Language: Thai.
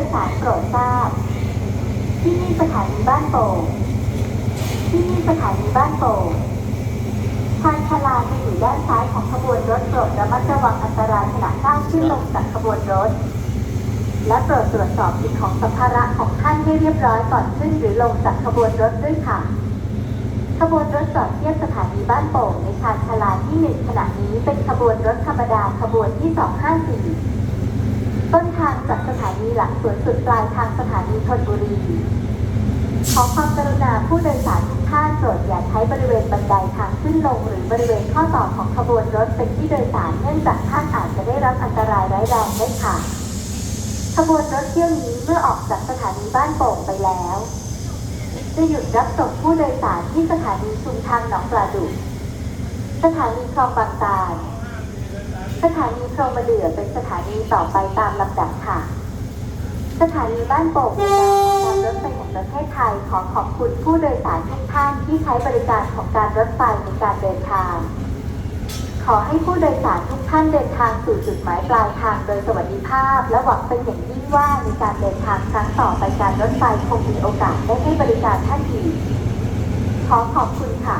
ยสารโปรดทราบ ที่นี่สถานีบ้านโป่งที่นี่สถานีบ้านโป่งทางชลาจะอยู่ด้านซ้ายของขบวนรถโปรดระมัดระวังอันตรายขณะก้าวขึ้นลงจากขบวนรถ และโปรดตรวจสอบสิ่งของสัมภาระของท่านให้เรียบร้อยก่อนขึ้นหรือลงจากขบวนรถด้วยค่ะขบวนรถจอดเทียบสถานีบ้านโป่งในชานชลาที่หนึ่งขณะนี้เป็นขบวนรถธรรมดาขบวนที่ 254 ต้นทางจากสถานีหลักสวนสุดปลายทางสถานีธนบุรี ขอความกรุณาผู้โดยสารทุกท่านโปรดอย่าใช้บริเวณบันไดทางขึ้นลง หรือบริเวณข้อต่อของขบวนรถเป็นที่โดยสารเนื่องจากท่านอาจจะได้รับอันตรายร้ายแรงได้ค่ะ ขบวนรถเที่ยวนี้เมื่อออกจากสถานีบ้านโป่งไปแล้ว จะหยุดรับส่งผู้โดยสารที่สถานีชุมทางหนองปลาดุกสถานีคลองบางตา สถานีคลองมะเดื่อเป็นสถานีต่อไปตามลำดับค่ะ สถานีบ้านโป่งในการรถไฟแห่งประเทศไทยขอขอบคุณผู้โดยสารทุกท่านที่ใช้บริการของการรถไฟในการเดินทาง ขอให้ผู้โดยสารทุกท่านเดินทางสู่จุดหมายปลายทางโดยสวัสดิภาพ และหวังเป็นอย่างยิ่งว่าในการเดินทางครั้งต่อไปการรถไฟคงมีโอกาสได้ให้บริการท่านอีกขอขอบคุณค่ะ